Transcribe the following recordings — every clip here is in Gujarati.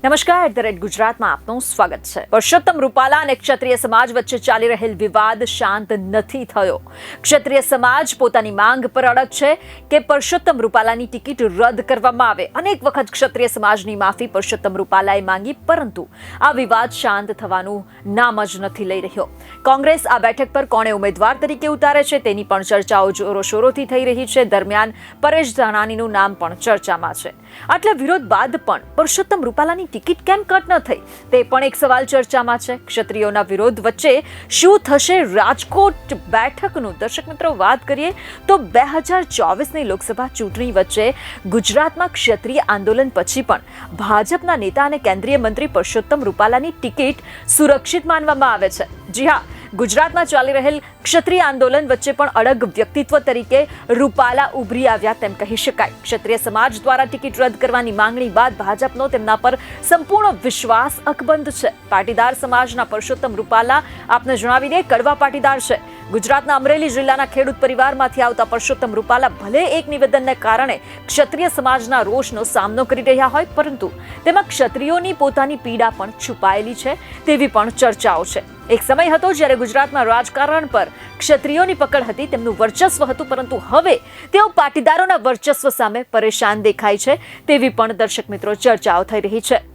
નમસ્કાર, એટ ધ રેટ ગુજરાતમાં આપનું સ્વાગત છે. પુરુષોત્તમ રૂપાલા અને ક્ષત્રિય સમાજ વચ્ચે ચાલી રહેલ વિવાદ શાંત નથી થયો. ક્ષત્રિય સમાજ પોતાની માંગ પર અડગ છે કે પુરુષોત્તમ રૂપાલાની ટિકિટ રદ કરવામાં આવે. અનેક વખત ક્ષત્રિય સમાજની માફી પુરુષોત્તમ રૂપાલાએ માંગી, પરંતુ આ વિવાદ શાંત થવાનું નામ જ નથી લઈ રહ્યો. કોંગ્રેસ આ બેઠક પર કોણે ઉમેદવાર તરીકે ઉતારે છે તેની પણ ચર્ચાઓ જોરોશોરોથી થઈ રહી છે. દરમિયાન પરેશ ધાનાણીનું નામ પણ ચર્ચામાં છે. આટલા વિરોધ બાદ પણ પુરુષોત્તમ રૂપાલાની ટિકિટ કેમ કટ ન થઈ? તે પણ એક સવાલ ચર્ચામાં છે. ક્ષત્રિયોના વિરોધ વચ્ચે શું થશે રાજકોટ બેઠકનું? દર્શક મિત્રો, વાત કરીએ તો બે હજાર ચોવીસની લોકસભા ચૂંટણી વચ્ચે ગુજરાતમાં ક્ષત્રિય આંદોલન પછી પણ ભાજપના નેતા અને કેન્દ્રીય મંત્રી પરસોત્તમ રૂપાલાની ટિકિટ સુરક્ષિત માનવામાં આવે છે. જી હા ગુજરાતમાં ચાલી રહેલ ક્ષત્રિય આંદોલન વચ્ચે પણ અડગ વ્યક્તિત્વ તરીકે રૂપાલા ઉભરી આવ્યા તેમ કહી શકાય. ક્ષત્રિય સમાજ દ્વારા ટિકિટ રદ કરવાની માંગણી બાદ ભાજપનો તેમના પર સંપૂર્ણ વિશ્વાસ અકબંધ છે. પાટીદાર સમાજના પરસોત્તમ રૂપાલા આપને જણાવી દે કડવા પાટીદાર છે. ગુજરાતના અમરેલી જિલ્લાના ખેડૂત પરિવારમાંથી આવતા પરસોત્તમ રૂપાલા ભલે એક નિવેદનને કારણે ક્ષત્રિય સમાજના રોષનો સામનો કરી રહ્યા હોય, પરંતુ તેમાં ક્ષત્રિયોની પોતાની પીડા પણ છુપાયેલી છે તેવી પણ ચર્ચાઓ છે. એક સમય હતો જ્યારે ગુજરાતમાં રાજકારણ પર ક્ષત્રિયોની પકડ હતી, તેમનું વર્ચસ્વ હતું, પરંતુ હવે તેઓ પાટીદારોના વર્ચસ્વ સામે પરેશાન દેખાય છે તેવી પણ દર્શક મિત્રો ચર્ચાઓ થઈ રહી છે.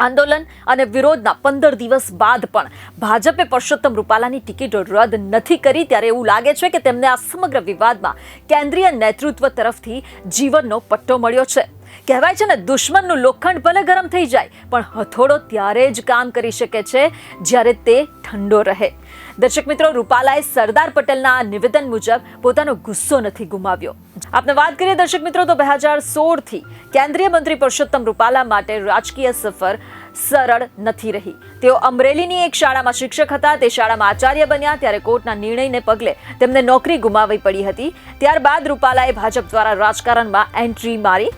આંદોલન અને વિરોધના પંદર દિવસ બાદ પણ ભાજપે પરસોત્તમ રૂપાલાની ટિકિટ રદ નથી કરી. ત્યારે એવું લાગે છે કે તેમને આ સમગ્ર વિવાદમાં કેન્દ્રીય નેતૃત્વ તરફથી જીવનનો પટ્ટો મળ્યો છે. કહેવાય છે ને, દુશ્મનનું લોખંડ ભલે ગરમ થઈ જાય, પણ હથોડો ત્યારે જ કામ કરી શકે છે જ્યારે તે ઠંડો રહે. દર્શક મિત્રો, રૂપાલાએ સરદાર પટેલના નિવેદન મુજબ પોતાનો ગુસ્સો નથી ગુમાવ્યો. આપણે વાત કરીએ દર્શક મિત્રો, તો બે હજાર સોળથી કેન્દ્રીય મંત્રી પુરુષોત્તમ રૂપાલા માટે રાજકીય સફર સરળ નથી રહી. તેઓ અમરેલીની એક શાળામાં શિક્ષક હતા. તે શાળામાં આચાર્ય બન્યા. ત્યારે કોર્ટના નિર્ણયને પગલે તેમને નોકરી ગુમાવવી પડી હતી. ત્યારબાદ રૂપાલાએ ભાજપ દ્વારા રાજકારણમાં એન્ટ્રી મારી.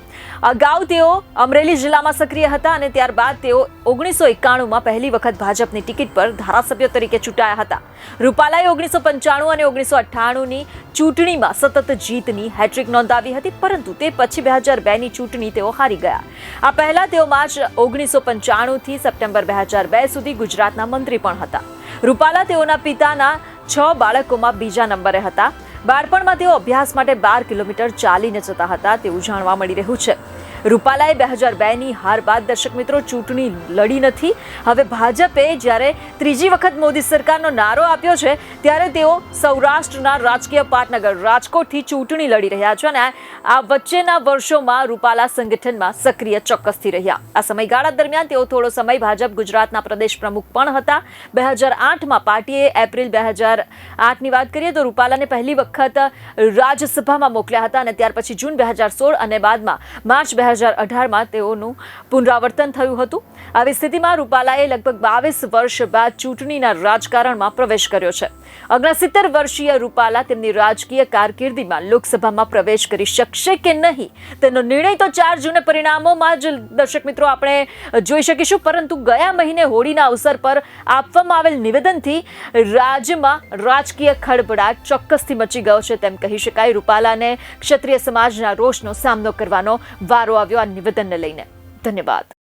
અગાઉ તેઓ અમરેલી જિલ્લામાં સક્રિય હતા અને ત્યારબાદ તેઓ ઓગણીસો એકાણુંમાં પહેલી વખત ભાજપની ટિકિટ પર ધારાસભ્ય તરીકે ચૂંટાયા હતા. રૂપાલાએ ઓગણીસો પંચાણું અને ઓગણીસો અઠ્ઠાણુંની ચૂંટણીમાં સતત જીતની હેટ્રિક નોંધાવી હતી, પરંતુ તે પછી બે હજાર બેની ચૂંટણી તેઓ હારી ગયા. આ પહેલા તેઓ માર્ચ ઓગણીસો પંચાણુંથી સપ્ટેમ્બર બે હજાર બે સુધી ગુજરાતના મંત્રી પણ હતા. રૂપાલા તેઓના પિતાના છ બાળકોમાં બીજા નંબરે હતા. બાળપણમાં તેઓ અભ્યાસ માટે બાર કિલોમીટર ચાલીને જતા હતા તેવું જાણવા મળી રહ્યું છે. રૂપાલાએ બે હજાર બેની હાર બાદ દર્શક મિત્રો ચૂંટણી લડી નથી. હવે ભાજપે જ્યારે ત્રીજી વખત મોદી સરકારનો નારો આપ્યો છે, ત્યારે તેઓ સૌરાષ્ટ્રના રાજકીય પાટનગર, રાજકોટથી ચૂંટણી લડી રહ્યા છે અને આ વચ્ચેના વર્ષોમાં રૂપાલા સંગઠનમાં સક્રિય ચોક્કસથી રહ્યા. આ સમયગાળા દરમિયાન તેઓ થોડો સમય ભાજપ ગુજરાતના પ્રદેશ પ્રમુખ પણ હતા. બે હજાર આઠમાં પાર્ટીએ એપ્રિલ બે હજાર આઠની વાત કરીએ તો રૂપાલાને પહેલી વખત રાજ્યસભામાં મોકલ્યા હતા અને ત્યાર પછી જૂન બે હજાર સોળ અને બાદમાં માર્ચ હજાર અઢારમાં તેઓનું પુનરાવર્તન થયું હતું. આવી સ્થિતિમાં રૂપાલાએ લગભગ બાવીસ વર્ષ બાદ ચૂંટણીના રાજકારણમાં પ્રવેશ કર્યો છે. ઓગણસિત્તેર વર્ષીય રૂપાલા તેમની રાજકીય કારકિર્દીમાં લોકસભામાં પ્રવેશ કરી શકશે કે નહીં? તેનો નિર્ણય તો ચાર જૂને પરિણામોમાં જ, દર્શક મિત્રો, આપણે જોઈ શકીશું. પરંતુ ગયા મહિને હોળીના અવસર પર આપવામાં આવેલ નિવેદનથી રાજ્યમાં રાજકીય ખળભળાટ ચોક્કસથી મચી ગયો છે. તેમ કહી શકાય, રૂપાલાને ક્ષત્રિય સમાજના રોષનો સામનો કરવાનો વારો આવ્યો આ નિવેદનને લઈને. ધન્યવાદ.